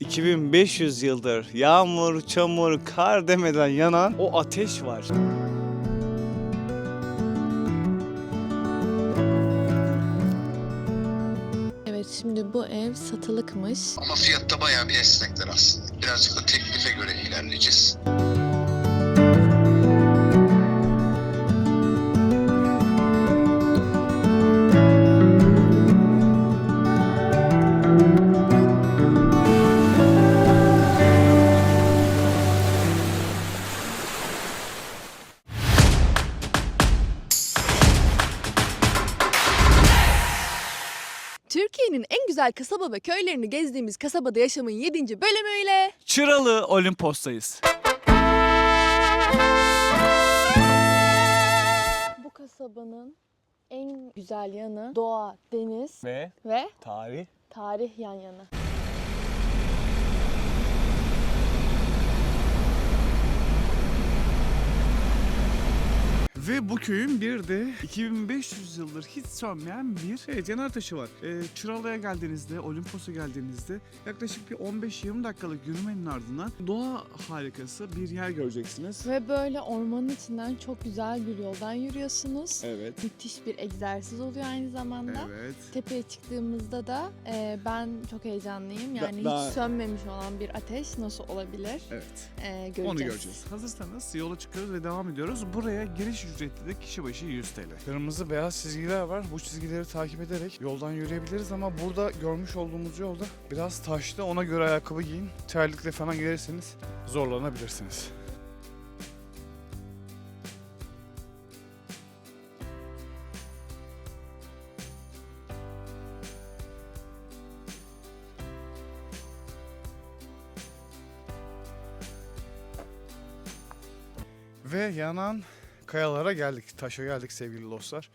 2500 yıldır yağmur, çamur, kar demeden yanan o ateş var. Evet şimdi bu ev satılıkmış. Ama fiyatta bayağı bir esnekler aslında. Birazcık da teklife göre ilerleyeceğiz. Türkiye'nin en güzel kasaba ve köylerini gezdiğimiz kasabada yaşamın 7. bölümüyle Çıralı Olimpos'tayız. bu kasabanın en güzel yanı doğa, deniz Ve ve tarih. tarih yan yana. Ve bu köyün bir de 2500 yıldır hiç sönmeyen bir e, cenar taşı var. E, Çıralı'ya geldiğinizde, Olimpos'a geldiğinizde yaklaşık bir 15-20 dakikalık yürümenin ardından doğa harikası bir yer göreceksiniz. Ve böyle ormanın içinden çok güzel bir yoldan yürüyorsunuz. Evet. Müthiş bir egzersiz oluyor aynı zamanda. Evet. Tepeye çıktığımızda da e, ben çok heyecanlıyım. Yani daha- hiç sönmemiş olan bir ateş nasıl olabilir Evet. e, göreceğiz. Onu göreceğiz. Hazırsanız yola çıkıyoruz ve devam ediyoruz. Buraya giriş ücreti de kişi başı 100 TL. Kırmızı beyaz çizgiler var. Bu çizgileri takip ederek yoldan yürüyebiliriz ama burada görmüş olduğumuz yolda biraz taşlı. Ona göre ayakkabı giyin. Terlikle falan gelirseniz zorlanabilirsiniz. Ve yanan kayalara geldik. Taşa geldik sevgili dostlar.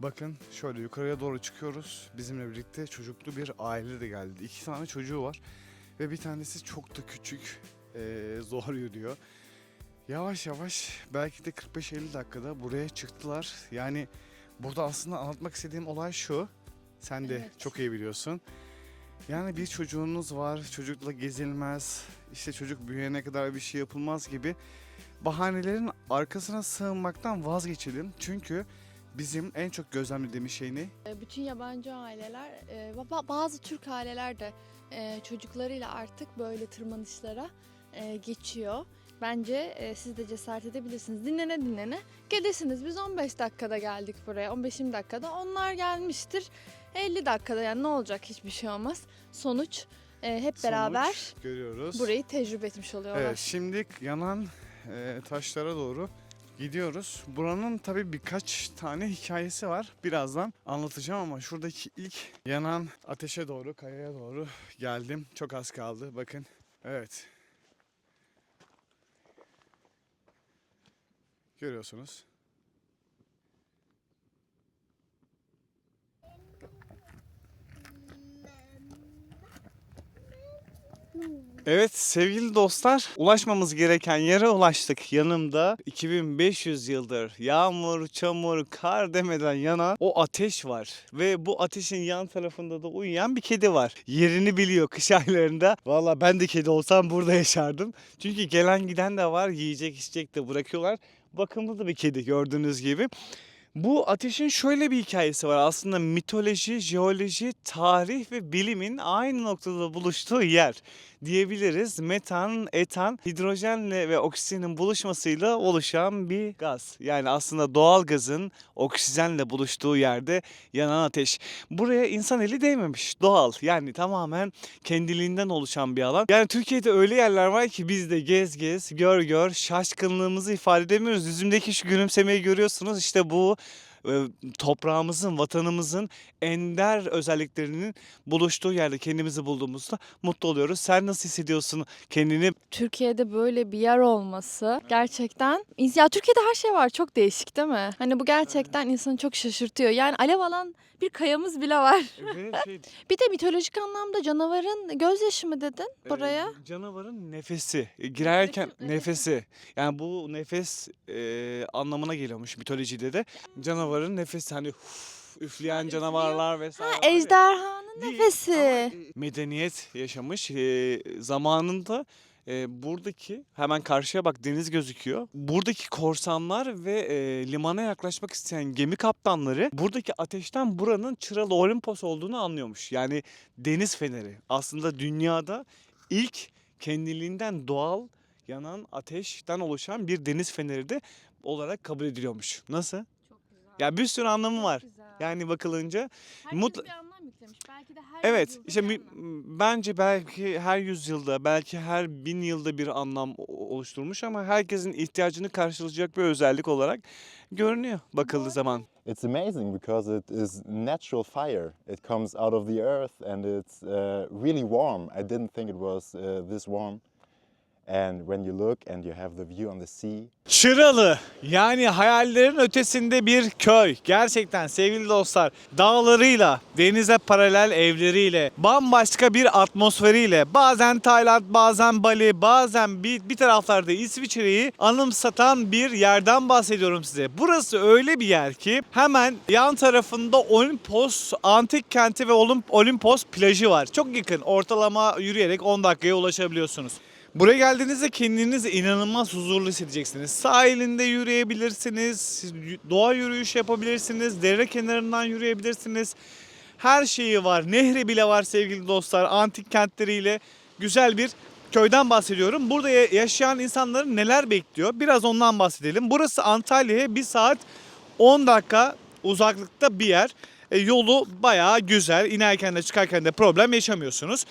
Bakın şöyle yukarıya doğru çıkıyoruz. Bizimle birlikte çocuklu bir aile de geldi. İki tane çocuğu var. Ve bir tanesi çok da küçük. eee, zor yürüyor. Yavaş yavaş belki de 45-50 dakikada buraya çıktılar. Yani burada aslında anlatmak istediğim olay şu. Sen de Evet. çok iyi biliyorsun. Yani bir çocuğunuz var, çocukla gezilmez, işte çocuk büyüyene kadar bir şey yapılmaz gibi bahanelerin arkasına sığınmaktan vazgeçelim. Çünkü bizim en çok gözlemlediğimiz şey ne? E, Bütün yabancı aileler, e, ba- bazı Türk aileler de e, çocuklarıyla artık böyle tırmanışlara geçiyor. Bence siz de cesaret edebilirsiniz. Dinlene dinlene gelirsiniz. Biz 15 dakikada geldik buraya. 15-20 dakikada. Onlar gelmiştir. 50 dakikada yani ne olacak hiçbir şey olmaz. Sonuç hep beraber Sonuç görüyoruz. burayı tecrübe etmiş oluyorlar. Evet, şimdi yanan e, taşlara doğru gidiyoruz. Buranın tabii birkaç tane hikayesi var. Birazdan anlatacağım ama şuradaki ilk yanan ateşe doğru, kayaya doğru geldim. Çok az kaldı. Bakın. Evet. Görüyorsunuz. Evet sevgili dostlar ulaşmamız gereken yere ulaştık. Yanımda 2500 yıldır yağmur, çamur, kar demeden yanan o ateş var. Ve bu ateşin yan tarafında da uyuyan bir kedi var. Yerini biliyor kış aylarında. Valla ben de kedi olsam burada yaşardım. Çünkü gelen giden de var yiyecek içecek de bırakıyorlar. Bakımlı da bir kedi gördüğünüz gibi. Bu ateşin şöyle bir hikayesi var. Aslında mitoloji, jeoloji, tarih ve bilimin aynı noktada buluştuğu yer diyebiliriz. Metan, etan, hidrojenle ve oksijenin buluşmasıyla oluşan bir gaz. Yani aslında doğal gazın oksijenle buluştuğu yerde yanan ateş. Buraya insan eli değmemiş. Doğal. Yani tamamen kendiliğinden oluşan bir alan. Yani Türkiye'de öyle yerler var ki biz de gez gez, gör gör, şaşkınlığımızı ifade edemiyoruz. Yüzümdeki şu gülümsemeyi görüyorsunuz. İşte bu toprağımızın, vatanımızın ender özelliklerinin buluştuğu yerde kendimizi bulduğumuzda mutlu oluyoruz. Sen nasıl hissediyorsun kendini? Türkiye'de böyle bir yer olması gerçekten ya Türkiye'de her şey var çok değişik değil mi? Hani bu gerçekten insanı çok şaşırtıyor. Yani alev alan bir kayamız bile var. Bir de mitolojik anlamda canavarın gözyaşı mı dedin buraya? Ee, canavarın nefesi. E, Girerken Nefesi, nefesi. Yani bu nefes e, anlamına geliyormuş mitolojide de. Canavarın nefesi hani huf üfleyen canavarlar vesaire. var ya. ejderhanın Değil nefesi. ama, e, medeniyet yaşamış e, zamanında e, buradaki hemen karşıya bak deniz gözüküyor. Buradaki korsanlar ve e, limana yaklaşmak isteyen gemi kaptanları buradaki ateşten buranın Çıralı Olimpos olduğunu anlıyormuş. Yani deniz feneri. Aslında dünyada ilk kendiliğinden doğal yanan ateşten oluşan bir deniz feneri de olarak kabul ediliyormuş. Nasıl? Çok güzel. Ya bir sürü anlamı Çok var. güzel. Yani bakılınca Herkes bir anlam yüklemiş. Belki de her Evet işte anlam. bence belki her yüzyılda belki her bin yılda bir anlam o- oluşturmuş ama herkesin ihtiyacını karşılayacak bir özellik olarak görünüyor bakıldığı zaman. It's amazing because it is natural fire. It comes out of the earth and it's uh, really warm. I didn't think it was uh, this warm. And when you look and you have the view on the sea, Çıralı yani hayallerin ötesinde bir köy. Gerçekten sevgili dostlar dağlarıyla, denize paralel evleriyle, bambaşka bir atmosferiyle bazen Tayland, bazen Bali, bazen bir, bir taraflarda İsviçre'yi anımsatan bir yerden bahsediyorum size. Burası öyle bir yer ki hemen yan tarafında Olimpos antik kenti ve Olimp- Olimpos plajı var. Çok yakın ortalama yürüyerek 10 dakikaya ulaşabiliyorsunuz. Buraya geldiğinizde kendinizi inanılmaz huzurlu hissedeceksiniz. Sahilinde yürüyebilirsiniz, doğa yürüyüşü yapabilirsiniz, dere kenarından yürüyebilirsiniz. Her şeyi var, nehri bile var sevgili dostlar. Antik kentleriyle güzel bir köyden bahsediyorum. Burada ya- yaşayan insanların neler bekliyor? Biraz ondan bahsedelim. Burası Antalya'ya bir saat 10 dakika uzaklıkta bir yer. E, yolu bayağı güzel. İnerken de çıkarken de problem yaşamıyorsunuz.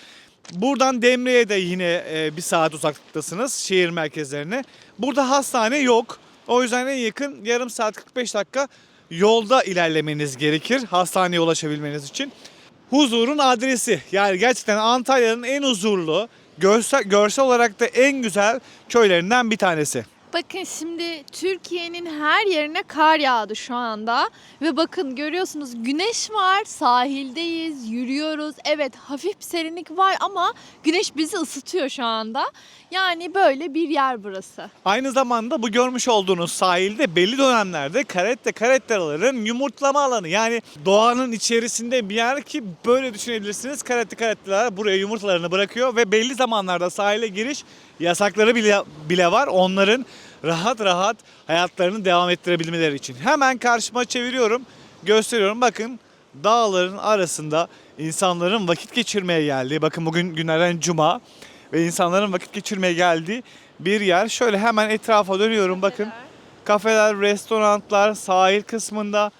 Buradan Demre'ye de yine e, bir saat uzaklıktasınız şehir merkezlerine. Burada hastane yok. O yüzden en yakın yarım saat 45 dakika yolda ilerlemeniz gerekir hastaneye ulaşabilmeniz için. Huzurun adresi yani gerçekten Antalya'nın en huzurlu, görsel, görsel olarak da en güzel köylerinden bir tanesi. Bakın şimdi Türkiye'nin her yerine kar yağdı şu anda. Ve bakın görüyorsunuz güneş var, sahildeyiz, yürüyoruz. Evet hafif bir serinlik var ama güneş bizi ısıtıyor şu anda. Yani böyle bir yer burası. Aynı zamanda bu görmüş olduğunuz sahilde belli dönemlerde karette karetteraların yumurtlama alanı. Yani doğanın içerisinde bir yer ki böyle düşünebilirsiniz. Karette karetteler buraya yumurtalarını bırakıyor ve belli zamanlarda sahile giriş yasakları bile, bile var. Onların rahat rahat hayatlarını devam ettirebilmeleri için. Hemen karşıma çeviriyorum, gösteriyorum. Bakın dağların arasında insanların vakit geçirmeye geldiği. Bakın bugün günlerden cuma ve insanların vakit geçirmeye geldiği bir yer. Şöyle hemen etrafa dönüyorum bakın. Kafeler, restoranlar, sahil kısmında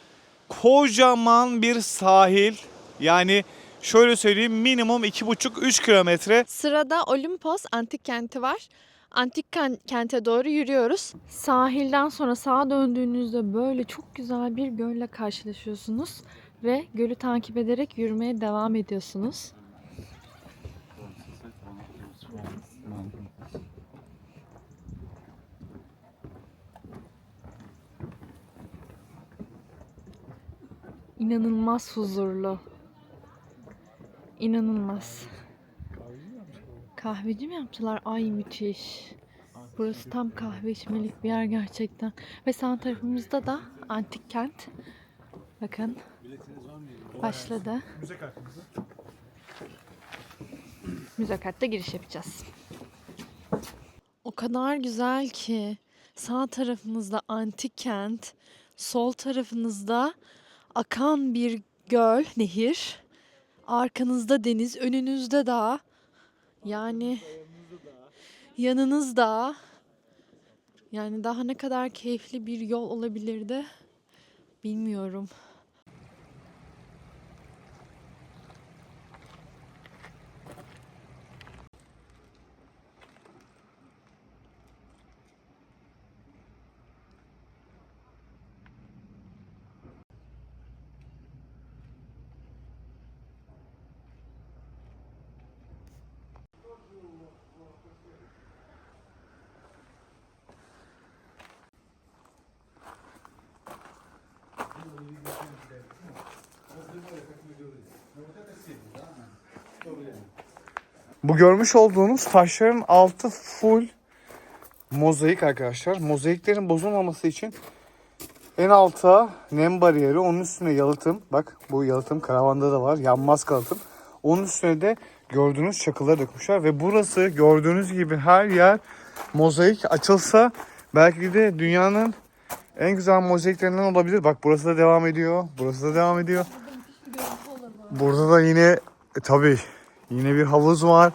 kocaman bir sahil. Yani şöyle söyleyeyim minimum 2,5-3 kilometre. Sırada Olimpos antik kenti var. Antik ken- kente doğru yürüyoruz. Sahilden sonra sağa döndüğünüzde böyle çok güzel bir gölle karşılaşıyorsunuz ve gölü takip ederek yürümeye devam ediyorsunuz. İnanılmaz huzurlu. İnanılmaz. Kahveci mi yaptılar? Ay müthiş. Burası tam kahve içmelik bir yer gerçekten. Ve sağ tarafımızda da antik kent. Bakın. Başladı. Müze kartla giriş yapacağız. O kadar güzel ki sağ tarafımızda antik kent, sol tarafınızda akan bir göl, nehir, arkanızda deniz, önünüzde dağ. Yani yanınızda yani daha ne kadar keyifli bir yol olabilirdi bilmiyorum. Bu görmüş olduğunuz taşların altı full mozaik arkadaşlar. Mozaiklerin bozulmaması için En alta nem bariyeri, onun üstüne yalıtım. Bak bu yalıtım karavanda da var. Yanmaz yalıtım. Onun üstüne de gördüğünüz çakıları dökmüşler. Ve burası gördüğünüz gibi her yer mozaik açılsa belki de dünyanın en güzel mozaiklerinden olabilir. Bak burası da devam ediyor. Burası da devam ediyor. Burada da yine e, tabii yine bir havuz var.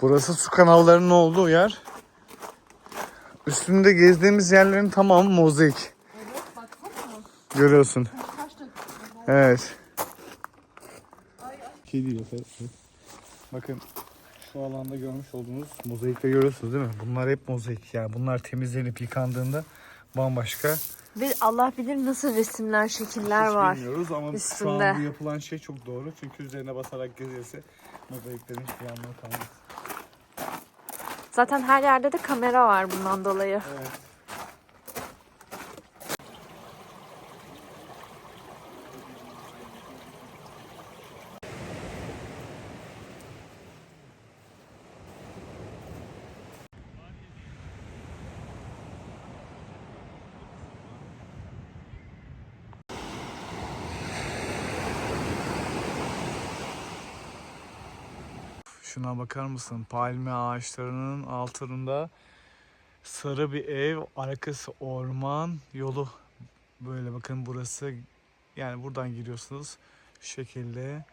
Burası su kanallarının olduğu yer. Üstünde gezdiğimiz yerlerin tamamı mozaik. Görüyorsun. Evet. Kedi yok. evet. Bakın şu alanda görmüş olduğunuz mozaikleri görüyorsunuz değil mi? Bunlar hep mozaik. Yani bunlar temizlenip yıkandığında bambaşka. Ve Allah bilir nasıl resimler, şekiller Hiç var. bilmiyoruz ama şu üstünde. an bu yapılan şey çok doğru. Çünkü üzerine basarak gezilse mozaiklerin hiçbir anlamı kalmaz. Zaten her yerde de kamera var bundan dolayı. Evet. Şuna bakar mısın? Palmiye ağaçlarının altında sarı bir ev, arkası orman, yolu böyle bakın burası yani buradan giriyorsunuz şu şekilde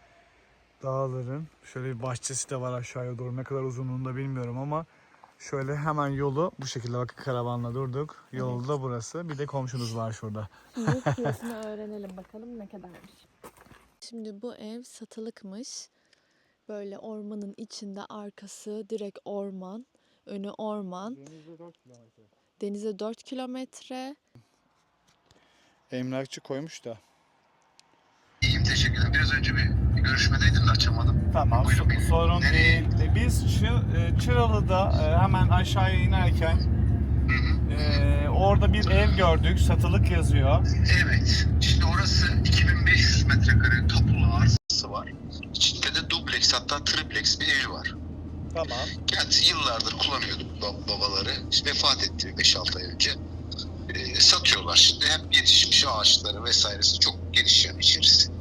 dağların şöyle bir bahçesi de var aşağıya doğru ne kadar uzunluğunda bilmiyorum ama şöyle hemen yolu bu şekilde bakın karavanla durduk. Yolu da burası. Bir de komşunuz var şurada. Fiyatını öğrenelim bakalım ne kadarmış. Şimdi bu ev satılıkmış. Böyle ormanın içinde arkası direkt orman, önü orman. Denize 4 kilometre. Emlakçı koymuş da. İyiyim teşekkür ederim. Biraz önce bir görüşmedeydim de açamadım. Tamam Buyurun. so- sorun değil. Biz Çı- e, Çıralı'da e, hemen aşağıya inerken e, orada bir ev gördük. Satılık yazıyor. Evet. Şimdi orası 2500 metrekare tapulu arsası var. İçinde de dubleks hatta triplex bir evi var. Tamam. Kendisi yıllardır kullanıyordu bab- babaları. İşte vefat etti 5-6 ay önce. Ee, satıyorlar. Şimdi hem yetişmiş ağaçları vesairesi çok geniş yani içerisi.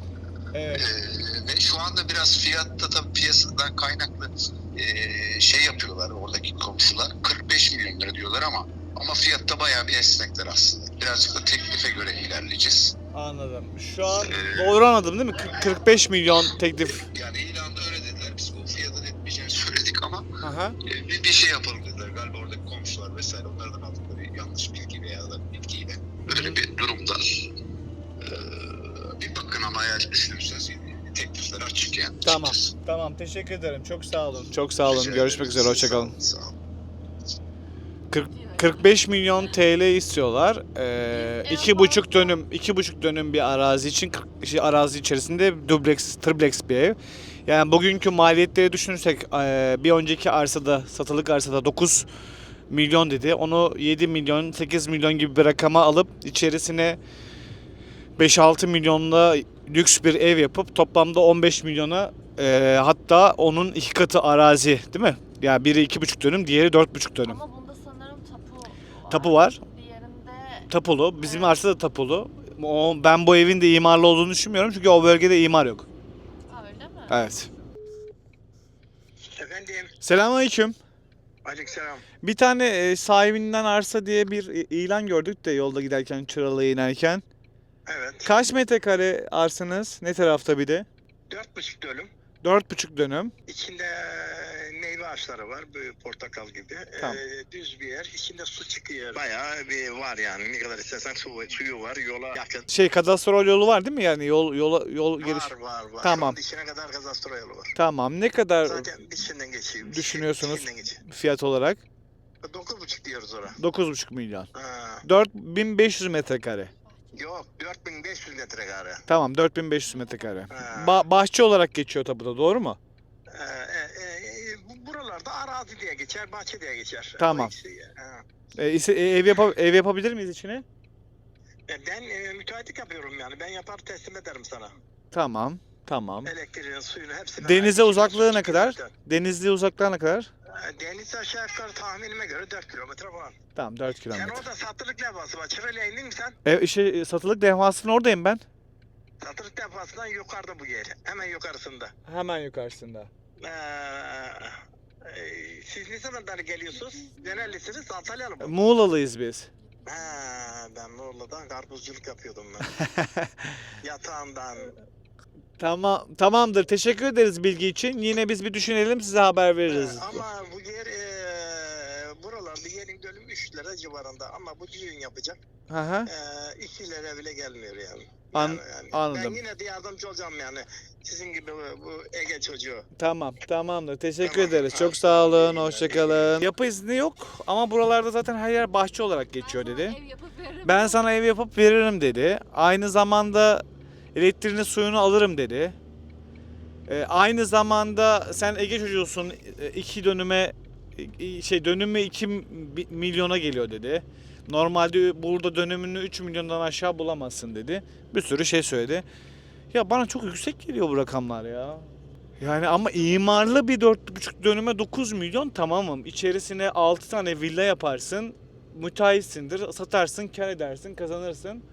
Evet. Ee, ve şu anda biraz fiyatta tabii piyasadan kaynaklı ee, şey yapıyorlar oradaki komşular. 45 milyon lira diyorlar ama ama fiyatta bayağı bir esnekler aslında. Birazcık da teklife göre ilerleyeceğiz. Anladım. Şu an Ee, doğru anladım değil mi? Kırk- 45 milyon teklif. Yani ilanda öyle dediler. Biz bu fiyatı etmeyeceğini söyledik ama Aha. e, bir, bir şey yapalım dediler. Galiba oradaki komşular vesaire onlardan aldıkları yanlış bilgi veya da bilgiyle böyle bir durumda. Ee, bir bakın ama eğer düşünürseniz teklifler açık yani. Tamam. açıkçası. Tamam. Teşekkür ederim. Çok sağ olun. Çok sağ olun. Rica Görüşmek ederim. üzere. Hoşçakalın. Sağ olun. 45 milyon TL istiyorlar. Ee, iki buçuk dönüm, iki buçuk dönüm bir arazi için 40, şey, arazi içerisinde dubleks, triplex bir ev. Yani bugünkü maliyetleri düşünürsek ee, bir önceki arsada, satılık arsada 9 milyon dedi. Onu 7 milyon, 8 milyon gibi bir rakama alıp içerisine 5-6 milyonla lüks bir ev yapıp toplamda 15 milyona ee, hatta onun iki katı arazi değil mi? Yani biri iki buçuk dönüm, diğeri dört buçuk dönüm. Ama bunda sanırım tapu var. Tapu var. Diğerinde Tapulu. Bizim arsa da tapulu. O, ben bu evin de imarlı olduğunu düşünmüyorum çünkü o bölgede imar yok. Evet. Efendim, Selamünaleyküm. aleykümselam. Bir tane e, sahibinden arsa diye bir ilan gördük de yolda giderken Çıralı'ya inerken. Evet, Kaç metrekare arsanız? Ne tarafta bir de? dört buçuk dönüm. Dört buçuk dönüm. İçinde meyve ağaçları var, böyle portakal gibi. Tamam. Ee, düz bir yer, içinde su çıkıyor. Bayağı bir var yani, ne kadar istersen su, suyu var, yola yakın. Şey kadastrol yolu var değil mi yani yol yola yol giriş. Var, var, var. Tamam. İçine kadar kazastro yolu var. Tamam. Ne kadar Zaten içinden geçiyor. Düşünüyorsunuz. İçinden fiyat olarak? Dokuz buçuk diyoruz ona. 9,5 milyon. Ha. 4500 metrekare. Yok, 4500 metrekare. Tamam 4500 metrekare. Ha. Ba- bahçe olarak geçiyor tapuda doğru mu? Ee, e, e, buralarda arazi diye geçer, bahçe diye geçer. Tamam. E, ise- e, ev, yapa- ev yapabilir miyiz içine? E, Ben e, müteahhitlik yapıyorum yani. Ben yapar teslim ederim sana. Tamam. Tamam. Elektriğini, suyunu hepsini. Denize uzaklığı ne kadar? Denizli uzaklığa ne kadar? E, Deniz aşağı yukarı tahminime göre 4 kilometre falan. Tamam 4 Sen kilometre. orada satılık levhası var. Çırayla indin mi sen? E, şey, satılık levhasının oradayım ben. Satılık levhasından yukarıda bu yer. Hemen yukarısında. Hemen yukarısında. Ee, e, siz zamandan geliyorsunuz? Nerelisiniz? Antalyalı mı? Muğla'lıyız biz. Ha, ben Muğla'dan karpuzculuk yapıyordum ben. Yatağından. Tamam, tamamdır. Teşekkür ederiz bilgi için. Yine biz bir düşünelim size haber veririz. Ee, ama bu yer e, buralarda yerin dönümü 3 lira civarında ama bu düğün yapacak. Hı hı. E, 2 lira bile gelmiyor yani. An- Yani- anladım. Ben yine de yardımcı olacağım yani. Sizin gibi bu, bu Ege çocuğu. Tamam, tamamdır. Teşekkür Tamam, ederiz. Çok sağ olun. İyi günler, Hoşça iyi kalın. Yapı izni yok ama buralarda zaten her yer bahçe olarak geçiyor dedi. Ev yapıp veririm. Ben sana ev yapıp veririm dedi. Aynı zamanda elektriğini suyunu alırım dedi. Ee, aynı zamanda sen Ege çocuğusun. e, iki dönüme şey dönümü 2 milyona geliyor dedi. Normalde burada dönümünü 3 milyondan aşağı bulamazsın dedi. Bir sürü şey söyledi. Ya bana çok yüksek geliyor bu rakamlar ya. Yani ama imarlı bir 4,5 dönüme 9 milyon tamamım. İçerisine 6 tane villa yaparsın müteahhitsindir, satarsın, kar edersin, kazanırsın.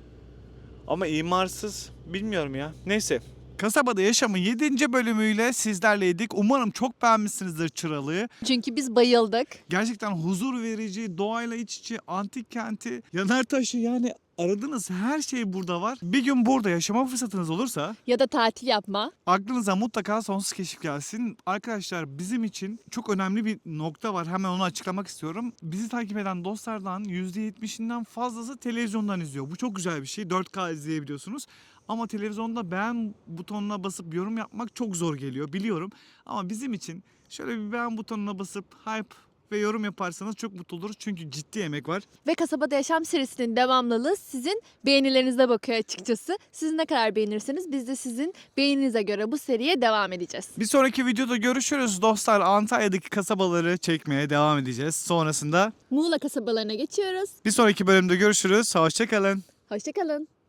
Ama imarsız bilmiyorum ya. Neyse. Kasabada Yaşam'ın 7. bölümüyle sizlerleydik. Umarım çok beğenmişsinizdir Çıralı'yı. Çünkü biz bayıldık. Gerçekten huzur verici, doğayla iç içe, antik kenti, Yanartaşı yani aradığınız her şey burada var. Bir gün burada yaşama fırsatınız olursa Ya da tatil yapma. aklınıza mutlaka sonsuz keşif gelsin. Arkadaşlar bizim için çok önemli bir nokta var. Hemen onu açıklamak istiyorum. Bizi takip eden dostlardan %70'inden fazlası televizyondan izliyor. Bu çok güzel bir şey. 4K izleyebiliyorsunuz. Ama televizyonda beğen butonuna basıp yorum yapmak çok zor geliyor biliyorum. Ama bizim için şöyle bir beğen butonuna basıp hype ve yorum yaparsanız çok mutlu oluruz. Çünkü ciddi emek var. Ve Kasabada Yaşam serisinin devamlılığı sizin beğenilerinize bakıyor açıkçası. Siz ne kadar beğenirseniz biz de sizin beğeninize göre bu seriye devam edeceğiz. Bir sonraki videoda görüşürüz dostlar. Antalya'daki kasabaları çekmeye devam edeceğiz. Sonrasında Muğla kasabalarına geçiyoruz. bir sonraki bölümde görüşürüz. Hoşçakalın. Hoşçakalın.